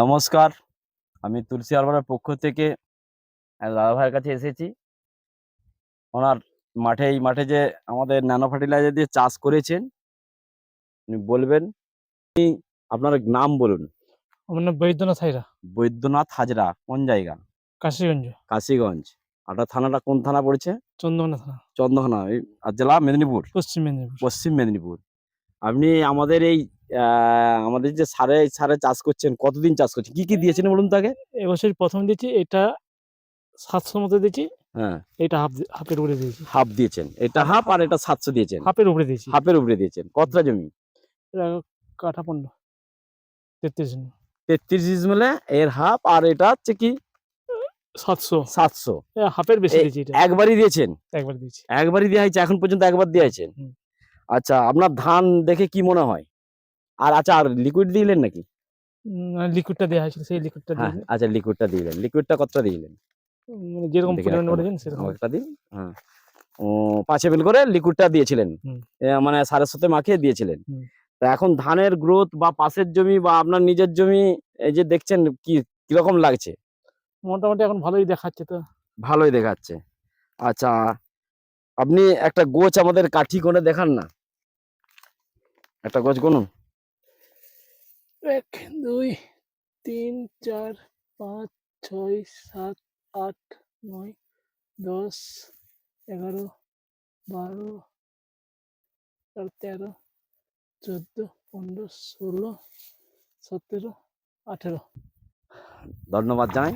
নমস্কার আমি তুলসী আলবারের পক্ষ থেকে দাদা ভাইয়ের কাছে এসেছি। ওনার মাঠে এই মাঠে যে আমাদের ন্যানো ফার্টিলাইজার দিয়ে চাষ করেছেন উনি বলবেন আপনি আপনার নাম বলুন। আমার নাম বৈদ্যনাথ হাইরা বৈদ্যনাথ হাজরা কোন জায়গা? কাশিগঞ্জ। কাশিগঞ্জ। আপনার থানাটা কোন থানা পড়েছে? চন্দ্রকোনা থানা। চন্দ্রকোনা আর জেলা মেদিনীপুর? পশ্চিম মেদিনীপুর। পশ্চিম মেদিনীপুর। আপনি আমাদের এই আমাদের যে সারে সারে চাষ করছেন কতদিন চাষ করছেন? কি কি দিয়েছেন বলুন তাকে এবছর প্রথম দিয়েছি এটা সাতশো মতো দিয়েছি হ্যাঁ। এটা হাফ হাফের উপরে দিয়েছি। হাফ দিয়েছেন। এটা হাফ আর এটা সাতশো দিয়েছেন। হাফের উপরে দিয়েছি। হাফের উপরে দিয়েছেন। কতটা জমি? কাঠা পণ্য। তেত্রিশ। তেত্রিশ ইসমেলে এর হাফ আর এটা হচ্ছে কি? সাতশো। সাতশো। হাফের বেশি দিয়েছি একবারই দিয়েছেন? একবার দিয়েছি। একবারই দেওয়া হয়েছে এখন পর্যন্ত একবার দিয়েছেন? হুম। আচ্ছা আপনার ধান দেখে কি মনে হয়? আর আচ্ছা আর লিকুইড দিলেন নাকি? লিকুইডটা দেওয়া হয়েছিল সেই লিকুইডটা হ্যাঁ আচ্ছা লিকুইডটা দিলেন। লিকুইডটা কতটা দিলেন? মানে যেরকম পরিমাণ। বলেছেন সেরকম। একটা দিন? হ্যাঁ। ও পাঁচ এমএল করে লিকুইডটা দিয়েছিলেন। মানে সারের সাথে মাখিয়ে দিয়েছিলেন। তা এখন ধানের গ্রোথ বা পাশের জমি বা আপনার নিজের জমি এই যে দেখছেন কি কীরকম লাগছে? মোটামুটি এখন ভালোই দেখাচ্ছে তো। ভালোই দেখাচ্ছে। আচ্ছা আপনি একটা গোছ আমাদের কাঠি কোণে দেখান না? একটা গোছ গুনুন। এক, দুই, তিন, চার, পাঁচ, ছয়, সাত, আট, নয়, দশ, এগারো, বারো তেরো, চোদ্দ, পনেরো, ষোলো, সতেরো, আঠেরো। ধন্যবাদ জানাই।